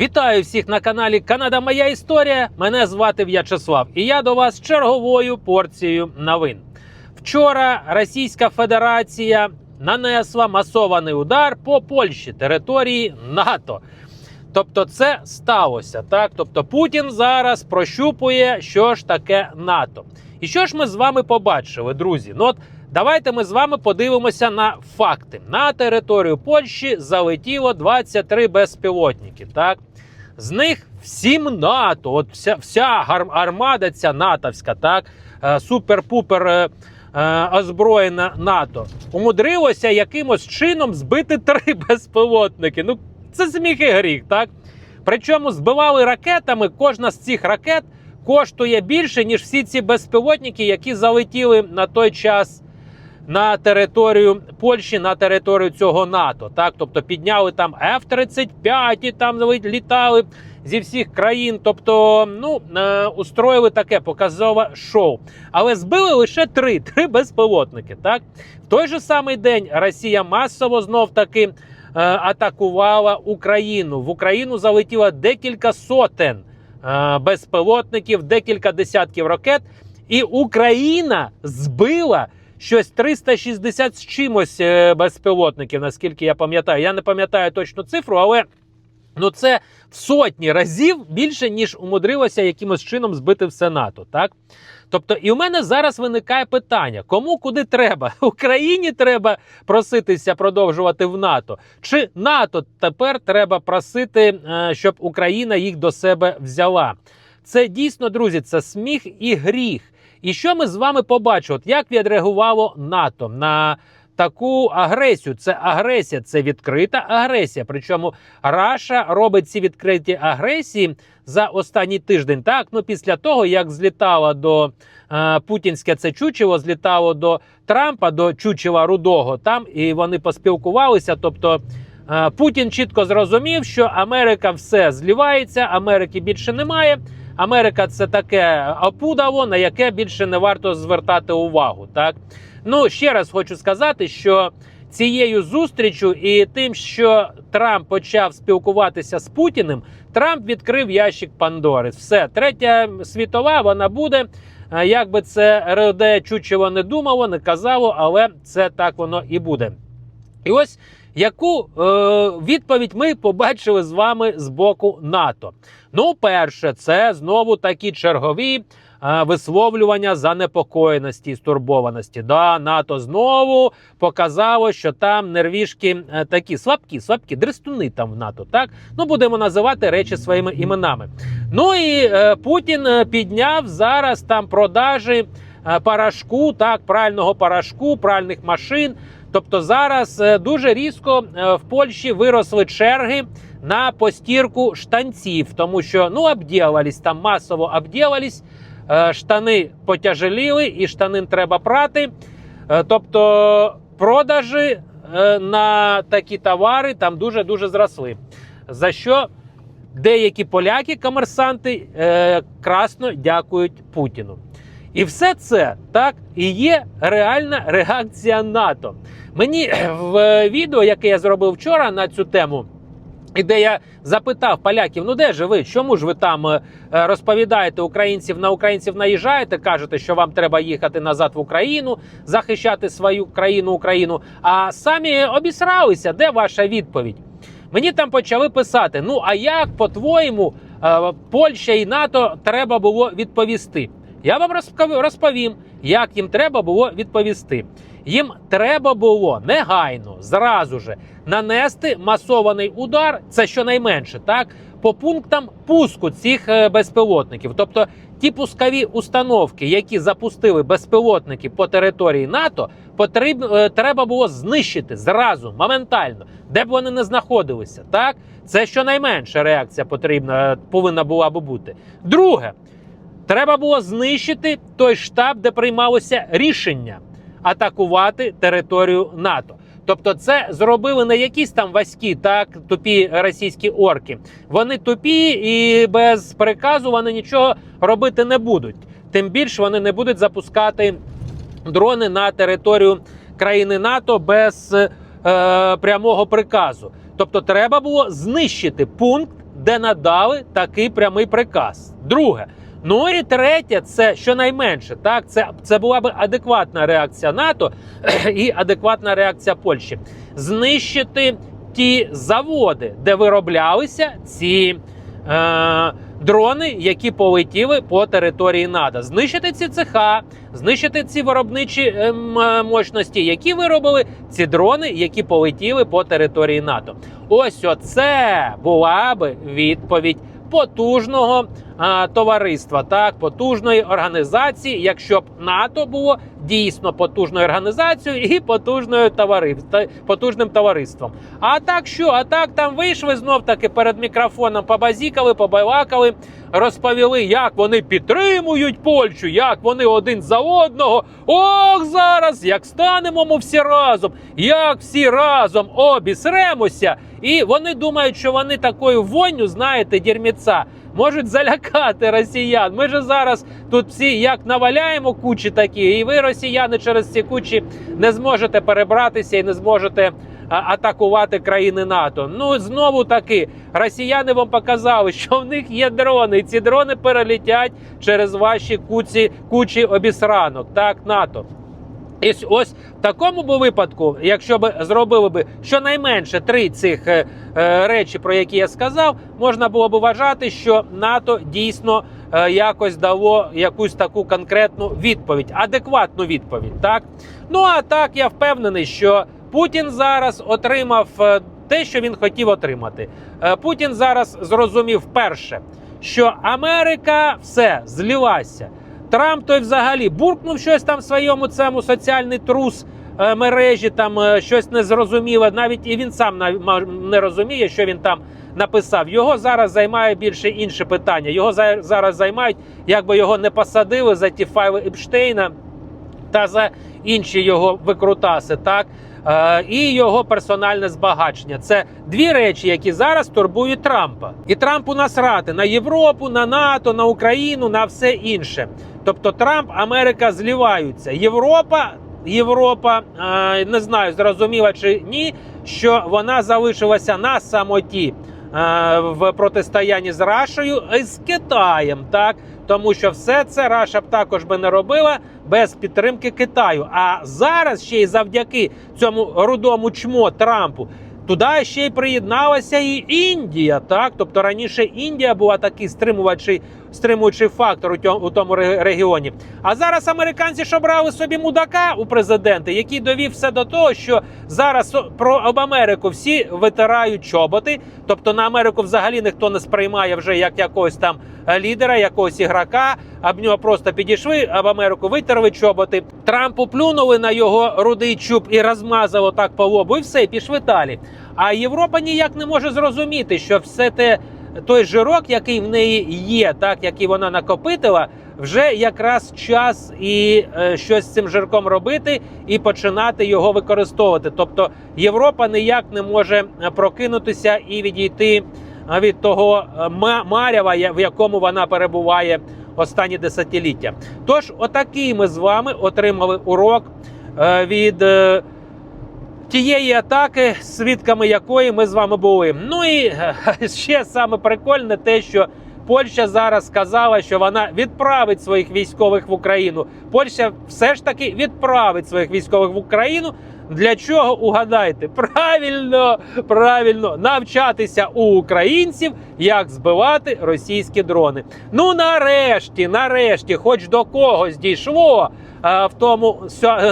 Вітаю всіх на каналі Канада Моя Історія. Мене звати В'ячеслав, і я до вас черговою порцією новин. Вчора Російська Федерація нанесла масований удар по Польщі, території НАТО. Тобто, це сталося так. Тобто, Путін зараз прощупує, що ж таке НАТО. І що ж ми з вами побачили, друзі? Ну от давайте ми з вами подивимося на факти. На територію Польщі залетіло 23 безпілотники. Так, з них всім НАТО. От вся вся армада, ця натовська, так, е, супер-пупер. е, е, Озброєна НАТО умудрилося якимось чином збити три безпілотники. Ну це сміх і гріх, так? Причому збивали ракетами. Кожна з цих ракет коштує більше, ніж всі ці безпілотники, які залетіли на той час на територію Польщі, на територію цього НАТО. Так, тобто підняли там F-35 і там літали зі всіх країн. Тобто, ну е, устроїли таке показове шоу. Але збили лише три, три безпілотники. Так, в той же самий день Росія масово знов таки е, атакувала Україну. В Україну залетіло декілька сотень е, безпілотників, декілька десятків ракет, і Україна збила. Щось 360 з чимось е, безпілотників, наскільки я пам'ятаю. Я не пам'ятаю точну цифру, але ну це в сотні разів більше, ніж умудрилося якимось чином збити все НАТО. Так? Тобто, і у мене зараз виникає питання: кому куди треба? Україні треба проситися продовжувати в НАТО, чи НАТО тепер треба просити, е, щоб Україна їх до себе взяла? Це дійсно, друзі, це сміх і гріх. І що ми з вами побачили? От як відреагувало НАТО на таку агресію? Це агресія, це відкрита агресія. Причому Раша робить ці відкриті агресії за останній тиждень. Так, ну після того як злітала до е, путінське це чучело, злітало до Трампа, до чучела рудого там, і вони поспілкувалися. Тобто е, Путін чітко зрозумів, що Америка все злівається, Америки більше немає. Америка це таке опудало, на яке більше не варто звертати увагу. Так ну ще раз хочу сказати, що цією зустрічю і тим, що Трамп почав спілкуватися з Путіним, Трамп відкрив ящик Пандори. Все, третя світова вона буде. Е, Як би це РД Чучево не думало, не казало, але це так воно і буде. І ось яку е, відповідь ми побачили з вами з боку НАТО. Ну, перше, це знову такі чергові е, висловлювання занепокоєності і стурбованості. Да, НАТО знову показало, що там нервішки е, такі слабкі, слабкі, дрестуни там в НАТО. Так, ну будемо називати речі своїми іменами. Ну і е, Путін е, підняв зараз там продажі е, порошку, так, прального порошку, пральних машин. Тобто зараз е, дуже різко е, в Польщі виросли черги на постірку штанців, тому що ну обділались там масово обділались, штани потяжеліли, і штанин треба прати. Тобто продажі на такі товари там дуже дуже зросли. За що деякі поляки, комерсанти, красно дякують Путіну. І все це так і є реальна реакція НАТО. Мені в відео, яке я зробив вчора на цю тему, і де я запитав поляків: ну де ж ви? Чому ж ви там е, розповідаєте українців на українців наїжджаєте? Кажете, що вам треба їхати назад в Україну, захищати свою країну Україну. А самі обісралися, де ваша відповідь? Мені там почали писати: ну а як по-твоєму е, Польща і НАТО треба було відповісти? Я вам розпов- розповім, як їм треба було відповісти. Їм треба було негайно, зразу же нанести масований удар, це щонайменше, так, по пунктам пуску цих е, безпілотників. Тобто ті пускові установки, які запустили безпілотники по території НАТО, потріб, е, треба було знищити зразу, моментально, де б вони не знаходилися. Так, це щонайменша реакція потрібна, е, повинна була би бути. Друге. Треба було знищити той штаб, де приймалося рішення атакувати територію НАТО. Тобто, це зробили не якісь там ваські, так тупі російські орки. Вони тупі і без приказу вони нічого робити не будуть. Тим більше вони не будуть запускати дрони на територію країни НАТО без е, прямого приказу. Тобто, треба було знищити пункт, де надали такий прямий приказ. Друге. Ну і третє, це щонайменше, так це, це була б адекватна реакція НАТО і адекватна реакція Польщі. Знищити ті заводи, де вироблялися ці е, дрони, які полетіли по території НАТО. Знищити ці цеха, знищити ці виробничі ем, е, мощності, які виробили ці дрони, які полетіли по території НАТО. Ось оце була би відповідь потужного а, товариства, так потужної організації, якщо б НАТО було дійсно потужною організацією і потужною товарив, потужним товариством. А так що? А так там вийшли знов таки перед мікрофоном, побазікали, побалакали, розповіли, як вони підтримують Польщу, як вони один за одного. Ох, зараз як станемо ми всі разом, як всі разом обісремося. І вони думають, що вони такою вонню, знаєте, дірміця, можуть залякати росіян. Ми ж зараз тут всі як наваляємо кучі такі, і ви, росіяни, через ці кучі не зможете перебратися і не зможете атакувати країни НАТО. Ну знову таки, росіяни вам показали, що в них є дрони, і ці дрони перелетять через ваші куці, кучі обісранок. Так, НАТО. І ось- в такому б випадку, якщо б зробили б щонайменше три цих е, е, речі, про які я сказав, можна було б вважати, що НАТО дійсно е, якось дало якусь таку конкретну відповідь, адекватну відповідь. Так ну а так я впевнений, що Путін зараз отримав е, те, що він хотів отримати. Е, Путін зараз зрозумів перше, що Америка все злилася. Трамп той взагалі буркнув щось там своєму цьому соціальний трус е, мережі, там е, щось незрозуміле. Навіть і він сам ма- не розуміє, що він там написав. Його зараз займає більше інше питання. Його за- зараз займають, якби його не посадили за ті файли Епштейна та за інші його викрутаси, так е, і його персональне збагачення. Це дві речі, які зараз турбують Трампа. І Трампу насрати на Європу, на НАТО, на Україну, на все інше. Тобто Трамп, Америка зліваються. Європа. Європа не знаю, зрозуміла чи ні, що вона залишилася на самоті в протистоянні з Рашею і з Китаєм, так тому що все це Раша б також би не робила без підтримки Китаю. А зараз ще й завдяки цьому рудому чмо Трампу. Туди ще й приєдналася і Індія, так тобто раніше Індія була такий стримувачий, стримуючий фактор у тому регіоні. А зараз американці ж обрали собі мудака у президенти, який довів все до того, що зараз про об Америку всі витирають чоботи. Тобто на Америку взагалі ніхто не сприймає вже як якогось там е, лідера, якогось ігрока. Об нього просто підійшли, об Америку витерли чоботи. Трампу плюнули на його рудий чуб і розмазало так по лобу, і все, і пішли далі. А Європа ніяк не може зрозуміти, що все те той жирок, який в неї є, так який вона накопитила, вже якраз час і е, щось з цим жирком робити і починати його використовувати. Тобто Європа ніяк не може е, прокинутися і відійти е, від того е, марява, в якому вона перебуває останні десятиліття. Тож, отакий ми з вами отримали урок е, від. е, Тієї атаки, свідками якої ми з вами були. Ну і е, ще саме прикольне те, що Польща зараз сказала, що вона відправить своїх військових в Україну. Польща все ж таки відправить своїх військових в Україну. Для чого угадайте? Правильно, правильно навчатися у українців, як збивати російські дрони. Ну нарешті, нарешті, хоч до когось дійшло е, в тому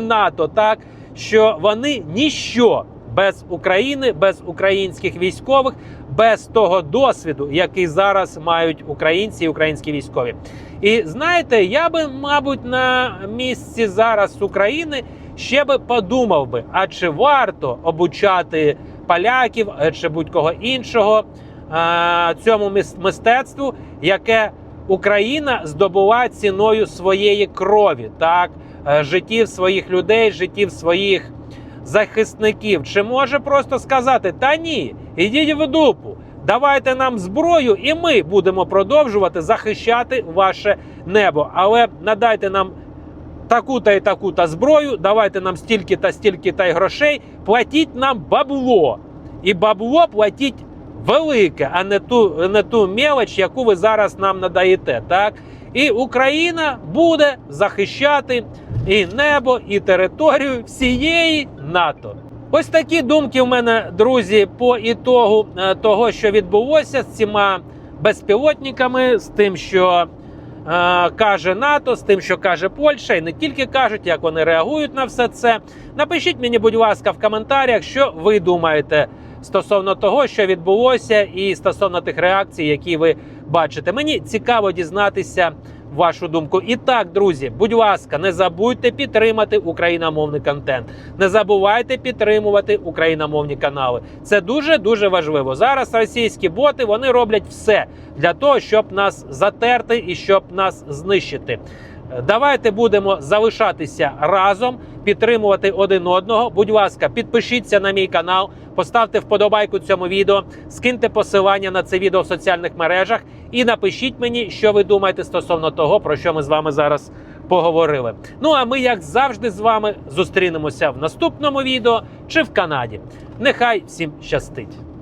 НАТО, так що вони ніщо без України, без українських військових, без того досвіду, який зараз мають українці і українські військові. І знаєте, я би, мабуть, на місці зараз України ще би подумав би, а чи варто обучати поляків е, чи будь-кого іншого е, цьому мистецтву, яке Україна здобула ціною своєї крові, так життів своїх людей, життів своїх захисників. Чи може просто сказати: та ні, ідіть в дупу, давайте нам зброю, і ми будемо продовжувати захищати ваше небо. Але надайте нам таку-та і таку-та зброю, давайте нам стільки та стільки та й грошей, платіть нам бабло. І бабло платіть велике, а не ту, не ту мелоч, яку ви зараз нам надаєте. Так? І Україна буде захищати і небо, і територію всієї НАТО. Ось такі думки в мене, друзі, по ітогу е, того, що відбулося з цими безпілотниками, з тим, що е, каже НАТО, з тим, що каже Польща, і не тільки кажуть, як вони реагують на все це. Напишіть мені, будь ласка, в коментарях, що ви думаєте стосовно того, що відбулося, і стосовно тих реакцій, які ви бачите. Мені цікаво дізнатися вашу думку. І так, друзі, будь ласка, не забудьте підтримати україномовний контент. Не забувайте підтримувати україномовні канали. Це дуже дуже важливо. Зараз російські боти вони роблять все для того, щоб нас затерти і щоб нас знищити. Давайте будемо залишатися разом, підтримувати один одного. Будь ласка, підпишіться на мій канал, поставте вподобайку цьому відео, скиньте посилання на це відео в соціальних мережах і напишіть мені, що ви думаєте стосовно того, про що ми з вами зараз поговорили. Ну а ми, як завжди, з вами зустрінемося в наступному відео чи в Канаді. Нехай всім щастить!